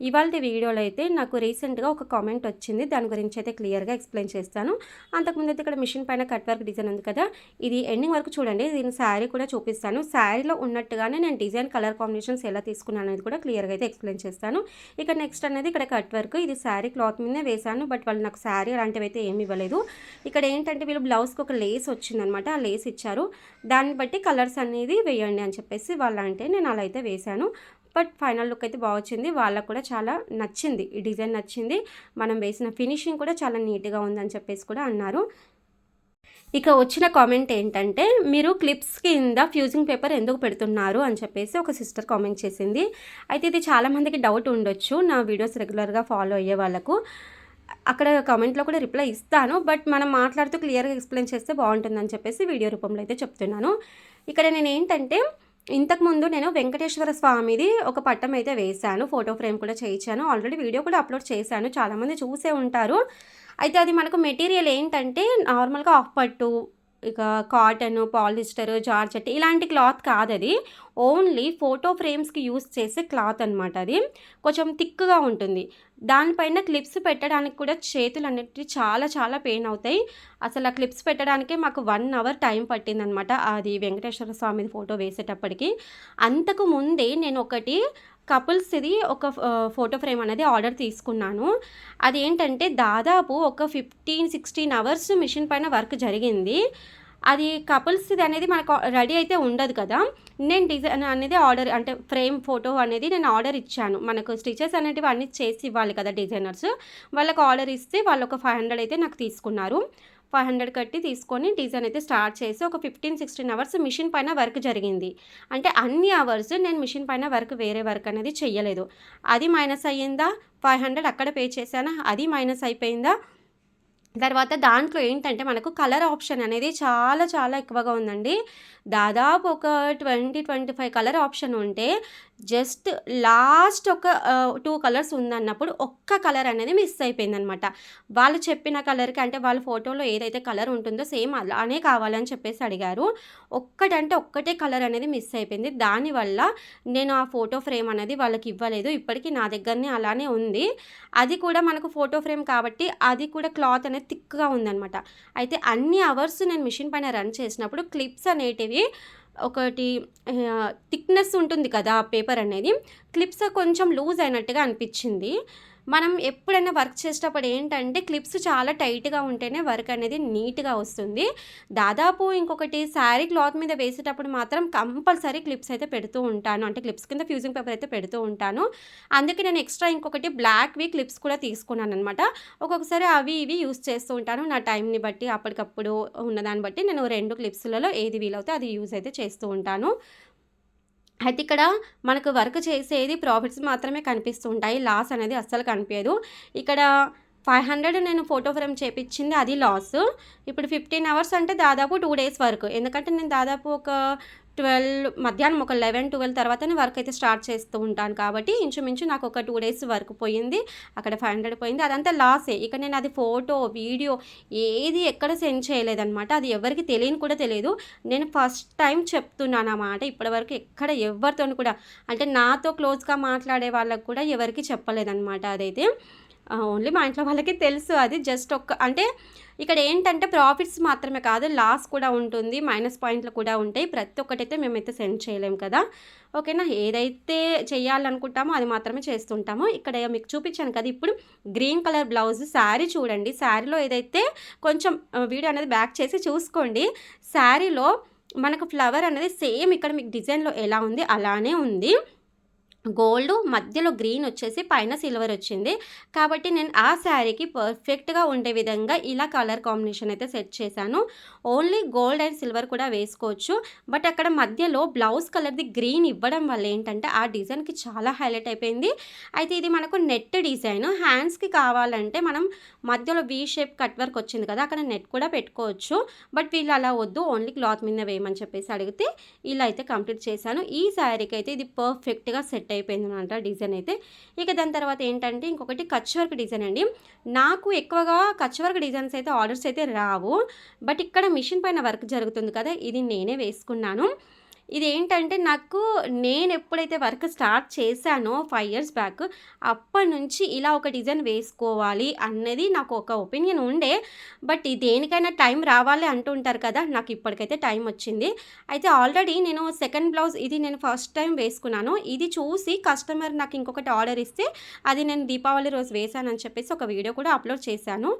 ఇవాళ వీడియోలో అయితే నాకు రీసెంట్గా ఒక కామెంట్ వచ్చింది. దాని గురించి అయితే క్లియర్గా ఎక్స్ప్లెయిన్ చేస్తాను. అంతకుముందు అయితే ఇక్కడ మిషన్ పైన కట్ వర్క్ డిజైన్ ఉంది కదా ఇది ఎండింగ్ వరకు చూడండి. దీని శారీ కూడా చూపిస్తాను. శారీలో ఉన్నట్టుగానే నేను డిజైన్ కలర్ కాంబినేషన్స్ ఎలా తీసుకున్నాను అనేది కూడా క్లియర్గా అయితే ఎక్స్ప్లెయిన్ చేస్తాను. ఇక నెక్స్ట్ అనేది ఇక్కడ కట్ వర్క్. ఇది శారీ క్లాత్ మీదే వేశాను బట్ వాళ్ళు నాకు శారీ అలాంటివి అయితే ఏమి ఇవ్వలేదు. ఇక్కడ ఏంటంటే వీళ్ళు బ్లౌజ్కి ఒక లేస్ వచ్చిందనమాట ఆ లేస్ ఇచ్చారు. దాన్ని బట్టి కలర్స్ అనేది వేయండి అని చెప్పేసి వాళ్ళంటే నేను అలా అయితే వేశాను. బట్ ఫైనల్ లుక్ అయితే బాగా వచ్చింది వాళ్ళకు కూడా చాలా నచ్చింది. ఈ డిజైన్ నచ్చింది. మనం వేసిన ఫినిషింగ్ కూడా చాలా నీట్గా ఉందని చెప్పేసి కూడా అన్నారు. ఇక వచ్చిన కామెంట్ ఏంటంటే మీరు క్లిప్స్ కింద ఫ్యూజింగ్ పేపర్ ఎందుకు పెడుతున్నారు అని చెప్పేసి ఒక సిస్టర్ కామెంట్ చేసింది. అయితే ఇది చాలామందికి డౌట్ ఉండొచ్చు. నా వీడియోస్ రెగ్యులర్గా ఫాలో అయ్యే వాళ్ళకు అక్కడ కామెంట్లో కూడా రిప్లై ఇస్తాను. బట్ మనం మాట్లాడుతూ క్లియర్గా ఎక్స్ప్లెయిన్ చేస్తే బాగుంటుందని చెప్పేసి వీడియో రూపంలో అయితే చెప్తున్నాను. ఇక్కడ నేను ఏంటంటే ఇంతకుముందు నేను వెంకటేశ్వర స్వామిది ఒక పట్టం అయితే వేశాను ఫోటో ఫ్రేమ్ కూడా చేయించాను. ఆల్రెడీ వీడియో కూడా అప్లోడ్ చేశాను. చాలామంది చూసే ఉంటారు. అయితే అది మనకు మెటీరియల్ ఏంటంటే నార్మల్గా ఆఫ్ పట్టు ఇక కాటన్ పాలిస్టర్ జార్జెట్ ఇలాంటి క్లాత్ కాదు అది ఓన్లీ ఫోటో ఫ్రేమ్స్కి యూస్ చేసే క్లాత్ అనమాట అది. కొంచెం థిక్గా ఉంటుంది. దానిపైన క్లిప్స్ పెట్టడానికి కూడా చేతులు అన్నిటి చాలా చాలా పెయిన్ అవుతాయి. అసలు ఆ క్లిప్స్ పెట్టడానికే మాకు వన్ అవర్ టైం పట్టిందనమాట అది వెంకటేశ్వర స్వామి ఫోటో వేసేటప్పటికి. అంతకు ముందే నేను ఒకటి కపుల్స్ ఇది ఒక ఫోటో ఫ్రేమ్ అనేది ఆర్డర్ తీసుకున్నాను. అది ఏంటంటే దాదాపు ఒక ఫిఫ్టీన్ సిక్స్టీన్ అవర్స్ మిషన్ పైన వర్క్ జరిగింది. అది కపుల్స్ది అనేది మనకు రెడీ అయితే ఉండదు కదా. నేను డిజైన్ అనేది ఆర్డర్ అంటే ఫ్రేమ్ ఫోటో అనేది నేను ఆర్డర్ ఇచ్చాను. మనకు స్టిచెస్ అనేటివి అన్నీ చేసి ఇవ్వాలి కదా డిజైనర్స్. వాళ్ళకి ఆర్డర్ ఇస్తే వాళ్ళు ఒక ఫైవ్ హండ్రెడ్ అయితే నాకు తీసుకున్నారు. ఫైవ్ హండ్రెడ్ కట్టి తీసుకొని డిజైన్ అయితే స్టార్ట్ చేసి ఒక ఫిఫ్టీన్ సిక్స్టీన్ అవర్స్ మిషన్ పైన వర్క్ జరిగింది. అంటే అన్ని అవర్స్ నేను మిషన్ పైన వర్క్ వేరే వర్క్ అనేది చెయ్యలేదు. అది మైనస్ అయ్యిందా? ఫైవ్ హండ్రెడ్ అక్కడ పే చేశానా? అది మైనస్ అయిపోయిందా? తర్వాత దాంట్లో ఏంటంటే మనకు కలర్ ఆప్షన్ అనేది చాలా చాలా ఎక్కువగా ఉందండి. దాదాపు ఒక twenty twenty five colour option ఉంటే జస్ట్ లాస్ట్ ఒక టూ కలర్స్ ఉందన్నప్పుడు ఒక్క కలర్ అనేది మిస్ అయిపోయిందనమాట వాళ్ళు చెప్పిన కలర్కి అంటే వాళ్ళ ఫోటోలో ఏదైతే కలర్ ఉంటుందో సేమ్ అలానే కావాలని చెప్పేసి అడిగారు. ఒక్కటంటే ఒక్కటే కలర్ అనేది మిస్ అయిపోయింది. దానివల్ల నేను ఆ ఫోటో ఫ్రేమ్ అనేది వాళ్ళకి ఇవ్వలేదు. ఇప్పటికీ నా దగ్గరనే అలానే ఉంది. అది కూడా మనకు ఫోటో ఫ్రేమ్ కాబట్టి అది కూడా క్లాత్ అనేది థిక్గా ఉందనమాట అయితే అన్ని అవర్స్ నేను మిషన్ పైన రన్ చేసినప్పుడు క్లిప్స్ అనేటివి ఒకటి థిక్నెస్ ఉంటుంది కదా పేపర్ అనేది. క్లిప్స్ కొంచెం లూజ్ అయినట్టుగా అనిపించింది. మనం ఎప్పుడైనా వర్క్ చేసేటప్పుడు ఏంటంటే క్లిప్స్ చాలా టైట్గా ఉంటేనే వర్క్ అనేది నీట్గా వస్తుంది. దాదాపు ఇంకొకటి శారీ క్లాత్ మీద వేసేటప్పుడు మాత్రం కంపల్సరీ క్లిప్స్ అయితే పెడుతూ ఉంటాను. అంటే క్లిప్స్ కింద ఫ్యూజింగ్ పేపర్ అయితే పెడుతూ ఉంటాను. అందుకే నేను ఎక్స్ట్రా ఇంకొకటి బ్లాక్వి క్లిప్స్ కూడా తీసుకున్నాను అనమాట ఒక్కొక్కసారి అవి ఇవి యూస్ చేస్తూ ఉంటాను. నా టైంని బట్టి అప్పటికప్పుడు ఉన్నదాన్ని బట్టి నేను రెండు క్లిప్స్లలో ఏది వీలవుతే అది యూజ్ అయితే చేస్తూ ఉంటాను. అయితే ఇక్కడ మనకు వర్క్ చేసేది ప్రాఫిట్స్ మాత్రమే కనిపిస్తుంటాయి. లాస్ అనేది అస్సలు కనిపించదు. ఇక్కడ ఫైవ్ హండ్రెడ్ నేను ఫోటో ఫ్రేమ్ చేపించింది అది లాస్ ఇప్పుడు ఫిఫ్టీన్ అవర్స్ అంటే దాదాపు టూ డేస్ వరకు. ఎందుకంటే నేను దాదాపు ఒక ట్వెల్వ్ మధ్యాహ్నం ఒక లెవెన్ ట్వెల్వ్ తర్వాతనే వర్క్ అయితే స్టార్ట్ చేస్తూ ఉంటాను కాబట్టి ఇంచుమించు నాకు ఒక టూ డేస్ వర్క్ పోయింది అక్కడ ఫైవ్ హండ్రెడ్ పోయింది. అదంతా లాసే ఇక నేను అది ఫోటో వీడియో ఏది ఎక్కడ సెండ్ చేయలేదన్నమాట. అది ఎవరికి తెలియని కూడా తెలియదు. నేను ఫస్ట్ టైం చెప్తున్నాను అన్నమాట ఇప్పటివరకు ఎక్కడ ఎవరితో కూడా అంటే నాతో క్లోజ్గా మాట్లాడే వాళ్ళకు కూడా ఎవరికి చెప్పలేదన్నమాట అదైతే. ఓన్లీ మా ఇంట్లో వాళ్ళకి తెలుసు అది. జస్ట్ ఒక్క అంటే ఇక్కడ ఏంటంటే ప్రాఫిట్స్ మాత్రమే కాదు లాస్ కూడా ఉంటుంది మైనస్ పాయింట్లు కూడా ఉంటాయి. ప్రతి ఒక్కటైతే మేమైతే సెండ్ చేయలేము కదా. ఓకేనా ఏదైతే చేయాలనుకుంటామో అది మాత్రమే చేస్తుంటాము. ఇక్కడ మీకు చూపించాను కదా ఇప్పుడు గ్రీన్ కలర్ బ్లౌజ్ శారీ చూడండి. శారీలో ఏదైతే కొంచెం వీడియో అనేది బ్యాక్ చేసి చూసుకోండి. శారీలో మనకు ఫ్లవర్ అనేది సేమ్ ఇక్కడ మీకు డిజైన్లో ఎలా ఉంది? అలానే ఉంది. గోల్డ్ మధ్యలో గ్రీన్ వచ్చేసి పైన సిల్వర్ వచ్చింది. కాబట్టి నేను ఆ శారీకి పర్ఫెక్ట్గా ఉండే విధంగా ఇలా కలర్ కాంబినేషన్ అయితే సెట్ చేశాను. ఓన్లీ గోల్డ్ అండ్ సిల్వర్ కూడా వేసుకోవచ్చు. బట్ అక్కడ మధ్యలో బ్లౌజ్ కలర్ది గ్రీన్ ఇవ్వడం వల్ల ఏంటంటే ఆ డిజైన్కి చాలా హైలైట్ అయిపోయింది. అయితే ఇది మనకు నెట్ డిజైన్. హ్యాండ్స్కి కావాలంటే మనం మధ్యలో వీ షేప్ కట్ వర్క్ వచ్చింది కదా అక్కడ నెట్ కూడా పెట్టుకోవచ్చు. బట్ వీళ్ళు అలా వద్దు ఓన్లీ క్లాత్ మీద వేయమని చెప్పేసి అడిగితే ఇలా అయితే కంప్లీట్ చేశాను. ఈ శారీకి అయితే ఇది పర్ఫెక్ట్గా సెట్ అయిపోయింది అనమాట డిజైన్ అయితే. ఇక దాని తర్వాత ఏంటంటే ఇంకొకటి కచ్ వర్క్ డిజైన్ అండి. నాకు ఎక్కువగా కచ్ వర్క్ డిజైన్స్ అయితే ఆర్డర్స్ అయితే రావు. బట్ ఇక్కడ మిషన్ పైన వర్క్ జరుగుతుంది కదా ఇది నేనే వేసుకున్నాను. ఇది ఏంటంటే నాకు నేను ఎప్పుడైతే వర్క్ స్టార్ట్ చేశానో ఫైవ్ ఇయర్స్ బ్యాక్ అప్పటి నుంచి ఇలా ఒక డిజైన్ వేసుకోవాలి అన్నది నాకు ఒక ఒపీనియన్ ఉండే. బట్ దేనికైనా టైం రావాలి అంటుంటారు కదా నాకు ఇప్పటికైతే టైం వచ్చింది. అయితే ఆల్రెడీ నేను సెకండ్ బ్లౌజ్ ఇది నేను ఫస్ట్ టైం వేసుకున్నాను. ఇది చూసి కస్టమర్ నాకు ఇంకొకటి ఆర్డర్ ఇస్తే అది నేను దీపావళి రోజు వేశానని చెప్పేసి ఒక వీడియో కూడా అప్లోడ్ చేశాను.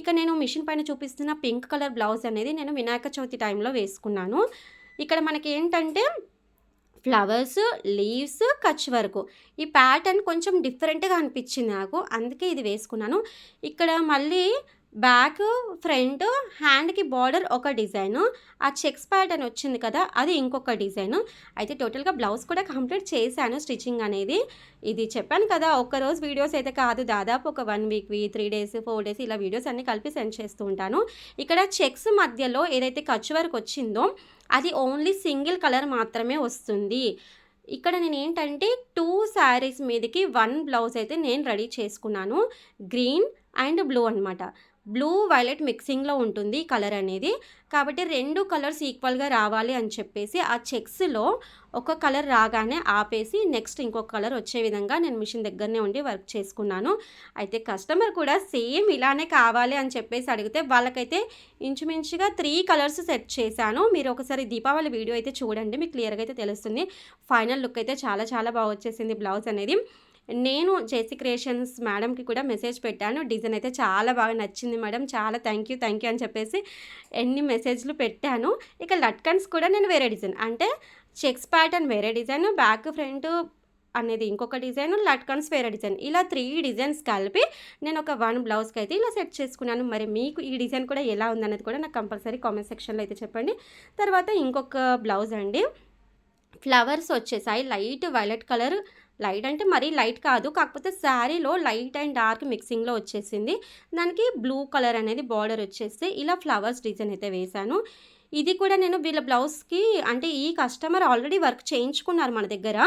ఇక నేను మిషన్ పైన చూపిస్తున్న పింక్ కలర్ బ్లౌజ్ అనేది నేను వినాయక చవితి టైంలో వేసుకున్నాను. ఇక్కడ మనకి ఏంటంటే ఫ్లవర్స్ లీవ్స్ కచ్ వరకు. ఈ ప్యాటర్న్ కొంచెం డిఫరెంట్గా అనిపించింది నాకు. అందుకే ఇది వేసుకున్నాను. ఇక్కడ మళ్ళీ బ్యాక్ ఫ్రంట్ హ్యాండ్కి బార్డర్ ఒక డిజైను. ఆ చెక్స్ ప్యాటర్న్ వచ్చింది కదా అది ఇంకొక డిజైను. అయితే టోటల్గా బ్లౌజ్ కూడా కంప్లీట్ చేశాను స్టిచ్చింగ్ అనేది. ఇది చెప్పాను కదా ఒక్కరోజు వీడియోస్ అయితే కాదు. దాదాపు ఒక వన్ వీక్వి త్రీ డేస్ ఫోర్ డేస్ ఇలా వీడియోస్ అన్ని కలిపి సెండ్ చేస్తూ ఉంటాను. ఇక్కడ చెక్స్ మధ్యలో ఏదైతే ఖర్చు వరకు వచ్చిందో అది ఓన్లీ సింగిల్ కలర్ మాత్రమే వస్తుంది. ఇక్కడ నేను ఏంటంటే టూ శారీస్ మీదకి వన్ బ్లౌజ్ అయితే నేను రెడీ చేసుకున్నాను. గ్రీన్ అండ్ బ్లూ అనమాట బ్లూ వైలెట్ మిక్సింగ్లో ఉంటుంది కలర్ అనేది. కాబట్టి రెండు కలర్స్ ఈక్వల్గా రావాలి అని చెప్పేసి ఆ చెక్స్లో ఒక కలర్ రాగానే ఆపేసి నెక్స్ట్ ఇంకొక కలర్ వచ్చే విధంగా నేను మిషన్ దగ్గరనే ఉండి వర్క్ చేసుకున్నాను. అయితే కస్టమర్ కూడా సేమ్ ఇలానే కావాలి అని చెప్పేసి అడిగితే వాళ్ళకైతే ఇంచుమించుగా త్రీ కలర్స్ సెట్ చేశాను. మీరు ఒకసారి దీపావళి వీడియో అయితే చూడండి మీకు క్లియర్గా అయితే తెలుస్తుంది. ఫైనల్ లుక్ అయితే చాలా చాలా బాగా వచ్చేసింది బ్లౌజ్ అనేది. నేను జేసీ క్రియేషన్స్ మేడంకి కూడా మెసేజ్ పెట్టాను. డిజైన్ అయితే చాలా బాగా నచ్చింది మేడం చాలా థ్యాంక్ యూ థ్యాంక్ యూ అని చెప్పేసి ఎన్ని మెసేజ్లు పెట్టాను. ఇక లట్కన్స్ కూడా నేను వేరే డిజైన్ అంటే చెక్స్ ప్యాటర్న్ వేరే డిజైన్ బ్యాక్ ఫ్రంట్ అనేది ఇంకొక డిజైన్ లట్కన్స్ వేరే డిజైన్ ఇలా త్రీ డిజైన్స్ కలిపి నేను ఒక వన్ బ్లౌజ్కి అయితే ఇలా సెట్ చేసుకున్నాను. మరి మీకు ఈ డిజైన్ కూడా ఎలా ఉందన్నది కూడా నాకు కంపల్సరీ కామెంట్ సెక్షన్లో అయితే చెప్పండి. తర్వాత ఇంకొక బ్లౌజ్ అండి. ఫ్లవర్స్ వచ్చేసాయి. లైట్ వైలెట్ కలర్ లైట్ అంటే మరీ లైట్ కాదు కాకపోతే శారీలో లైట్ అండ్ డార్క్ మిక్సింగ్లో వచ్చేసింది. దానికి బ్లూ కలర్ అనేది బార్డర్ వచ్చేస్తే ఇలా ఫ్లవర్స్ డిజైన్ అయితే వేశాను. ఇది కూడా నేను వీళ్ళ బ్లౌజ్కి అంటే ఈ కస్టమర్ ఆల్రెడీ వర్క్ చేయించుకున్నారు మన దగ్గర.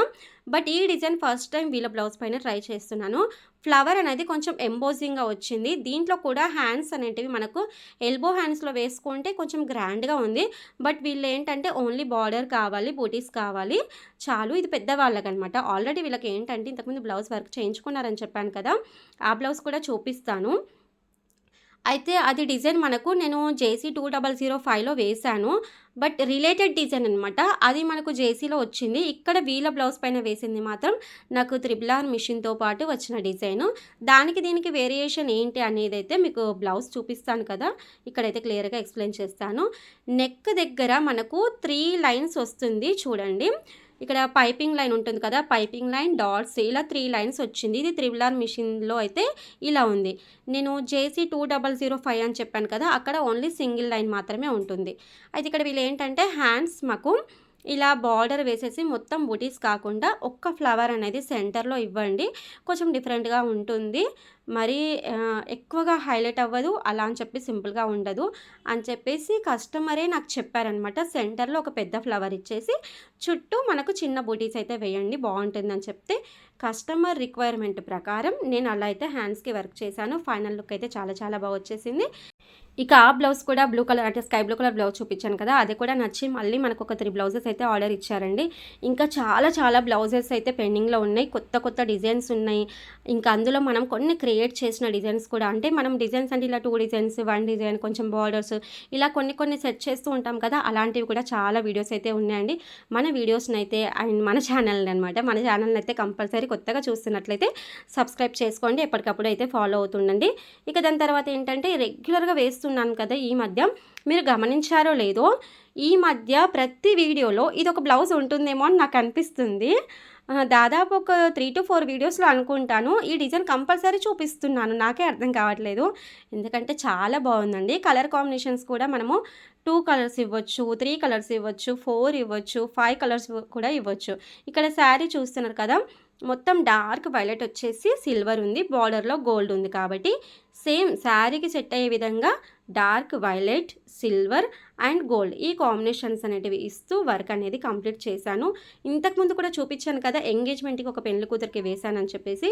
బట్ ఈ డిజైన్ ఫస్ట్ టైం వీళ్ళ బ్లౌజ్ పైన ట్రై చేస్తున్నాను. ఫ్లవర్ అనేది కొంచెం ఎంబోజింగ్గా వచ్చింది. దీంట్లో కూడా హ్యాండ్స్ అనేటివి మనకు ఎల్బో హ్యాండ్స్లో వేసుకుంటే కొంచెం గ్రాండ్గా ఉంది. బట్ వీళ్ళు ఏంటంటే ఓన్లీ బార్డర్ కావాలి బూటీస్ కావాలి. చాలు ఇది పెద్దవాళ్ళకనమాట. ఆల్రెడీ వీళ్ళకి ఏంటంటే ఇంతకుముందు బ్లౌజ్ వర్క్ చేయించుకున్నారని చెప్పాను కదా. ఆ బ్లౌజ్ కూడా చూపిస్తాను. అయితే అది డిజైన్ మనకు నేను జేసీ టూ డబల్ జీరో ఫైవ్లో వేశాను. బట్ రిలేటెడ్ డిజైన్ అనమాట అది మనకు జేసీలో వచ్చింది. ఇక్కడ వీల బ్లౌజ్ పైన వేసింది మాత్రం నాకు త్రిబులార్ మిషన్తో పాటు వచ్చిన డిజైను. దానికి దీనికి వేరియేషన్ ఏంటి అనేది అయితే మీకు బ్లౌజ్ చూపిస్తాను కదా. ఇక్కడైతే క్లియర్గా ఎక్స్ప్లెయిన్ చేస్తాను. నెక్ దగ్గర మనకు త్రీ లైన్స్ వస్తుంది చూడండి. ఇక్కడ పైపింగ్ లైన్ ఉంటుంది కదా పైపింగ్ లైన్ డాట్స్ ఇలా త్రీ లైన్స్ వచ్చింది. ఇది త్రిబులార్ మిషన్లో అయితే ఇలా ఉంది. నేను JC two double zero five అని చెప్పాను కదా అక్కడ ఓన్లీ సింగిల్ లైన్ మాత్రమే ఉంటుంది. అయితే ఇక్కడ వీళ్ళు ఏంటంటే హ్యాండ్స్ మాకు ఇలా బార్డర్ వేసేసి మొత్తం బుటీస్ కాకుండా ఒక్క ఫ్లవర్ అనేది సెంటర్లో ఇవ్వండి. కొంచెం డిఫరెంట్గా ఉంటుంది. మరి ఎక్కువగా హైలైట్ అవ్వదు. అలా అని చెప్పి సింపుల్గా ఉండదు. అని చెప్పేసి కస్టమరే నాకు చెప్పారనమాట. సెంటర్లో ఒక పెద్ద ఫ్లవర్ ఇచ్చేసి చుట్టూ మనకు చిన్న బూటీస్ అయితే వేయండి బాగుంటుందని చెప్తే కస్టమర్ రిక్వైర్మెంట్ ప్రకారం నేను అలా అయితే హ్యాండ్స్కి వర్క్ చేశాను. ఫైనల్ లుక్ అయితే చాలా చాలా బాగా వచ్చేసింది. ఇక ఆ బ్లౌజ్ కూడా బ్లూ కలర్ అంటే స్కై బ్లూ కలర్ బ్లౌజ్ చూపించాను కదా అది కూడా నచ్చి మళ్ళీ మనకు ఒక త్రీ బ్లౌజెస్ అయితే ఆర్డర్ ఇచ్చారండి. ఇంకా చాలా చాలా బ్లౌజెస్ అయితే పెండింగ్లో ఉన్నాయి కొత్త కొత్త డిజైన్స్ ఉన్నాయి. ఇంకా అందులో మనం కొన్ని క్రియేట్ చేసిన డిజైన్స్ కూడా అంటే మనం డిజైన్స్ అంటే ఇలా టూ డిజైన్స్ వన్ డిజైన్ కొంచెం బార్డర్స్ ఇలా కొన్ని కొన్ని సెట్ చేస్తూ ఉంటాం కదా అలాంటివి కూడా చాలా వీడియోస్ అయితే ఉన్నాయండి. మన వీడియోస్ని అయితే అండ్ మన ఛానల్ని అనమాట మన ఛానల్ని అయితే కంపల్సరీ కొత్తగా చూస్తున్నట్లయితే సబ్స్క్రైబ్ చేసుకోండి ఎప్పటికప్పుడు అయితే ఫాలో అవుతుండండి. ఇక దాని తర్వాత ఏంటంటే రెగ్యులర్గా వేస్తూ చేస్తున్నాను కదా ఈ మధ్య. మీరు గమనించారో లేదో ఈ మధ్య ప్రతి వీడియోలో ఇది ఒక బ్లౌజ్ ఉంటుందేమో అని నాకు అనిపిస్తుంది. దాదాపు ఒక త్రీ టు ఫోర్ వీడియోస్లో అనుకుంటాను. ఈ డిజైన్ కంపల్సరీ చూపిస్తున్నాను. నాకే అర్థం కావట్లేదు. ఎందుకంటే చాలా బాగుందండి. కలర్ కాంబినేషన్స్ కూడా మనము టూ కలర్స్ ఇవ్వచ్చు త్రీ కలర్స్ ఇవ్వచ్చు ఫోర్ ఇవ్వచ్చు ఫైవ్ కలర్స్ కూడా ఇవ్వచ్చు. ఇక్కడ శారీ చూస్తున్నారు కదా. మొత్తం డార్క్ వైలెట్ వచ్చేసి సిల్వర్ ఉంది. బార్డర్లో గోల్డ్ ఉంది కాబట్టి సేమ్ శారీకి సెట్ అయ్యే విధంగా dark violet silver and gold ఈ కాంబినేషన్స్ అనేటివి ఇస్తూ వర్క్ అనేది కంప్లీట్ చేశాను. ఇంతకుముందు కూడా చూపించాను కదా ఎంగేజ్మెంట్కి ఒక పెళ్ళి కూతురికి వేశానని చెప్పేసి.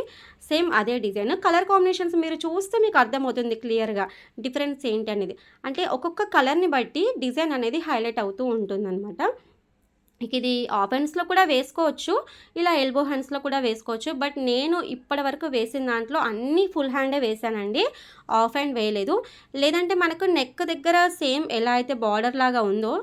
సేమ్ అదే డిజైన్ కలర్ కాంబినేషన్స్ మీరు చూస్తే మీకు అర్థమవుతుంది క్లియర్గా డిఫరెన్స్ ఏంటి అనేది. అంటే ఒక్కొక్క కలర్ని బట్టి డిజైన్ అనేది హైలైట్ అవుతూ ఉంటుందన్నమాట. ఇక ఇది ఆఫ్ హ్యాండ్స్లో కూడా వేసుకోవచ్చు ఇలా ఎల్బో హ్యాండ్స్లో కూడా వేసుకోవచ్చు బట్ నేను ఇప్పటి వరకు వేసిన దాంట్లో అన్ని ఫుల్ హ్యాండే వేసానండి ఆఫ్ హ్యాండ్ వేయలేదు. లేదంటే మనకు నెక్ దగ్గర సేమ్ ఎలా అయితే బార్డర్ లాగా ఉందో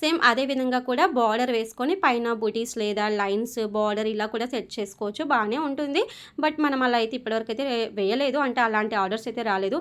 సేమ్ అదే విధంగా కూడా బార్డర్ వేసుకొని పైన బుటీస్ లేదా లైన్స్ బార్డర్ ఇలా కూడా సెట్ చేసుకోవచ్చు బాగానే ఉంటుంది. బట్ మనం అలా అయితే ఇప్పటివరకు అయితే వేయలేదు. అంటే అలాంటి ఆర్డర్స్ అయితే రాలేదు.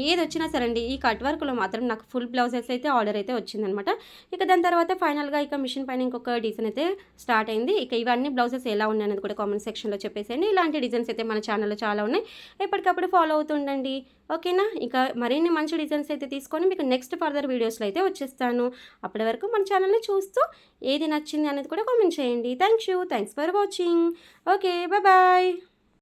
ఏది వచ్చినా సరే అండి ఈ కట్ వర్క్లో మాత్రం నాకు ఫుల్ బ్లౌజెస్ అయితే ఆర్డర్ అయితే వచ్చిందనమాట ఇక దాని తర్వాత ఫైనల్గా ఇక మిషన్ పైన ఇంకొక డిజైన్ అయితే స్టార్ట్ అయింది. ఇక ఇవన్నీ బ్లౌజెస్ ఎలా ఉన్నాయనేది కూడా కామెంట్ సెక్షన్లో చెప్పేసేయండి. ఇలాంటి డిజైన్స్ అయితే మన ఛానల్లో చాలా ఉన్నాయి. ఎప్పటికప్పుడు ఫాలో అవుతుండండి. ఓకేనా? ఇంకా మరిన్ని మంచి డిజైన్స్ అయితే తీసుకొని మీకు నెక్స్ట్ ఫర్దర్ వీడియోస్లో అయితే వచ్చేస్తాను. అప్పటి వరకు మన ఛానల్ని చూస్తూ ఏది నచ్చింది అనేది కూడా కామెంట్ చేయండి. Thank you thanks for watching okay bye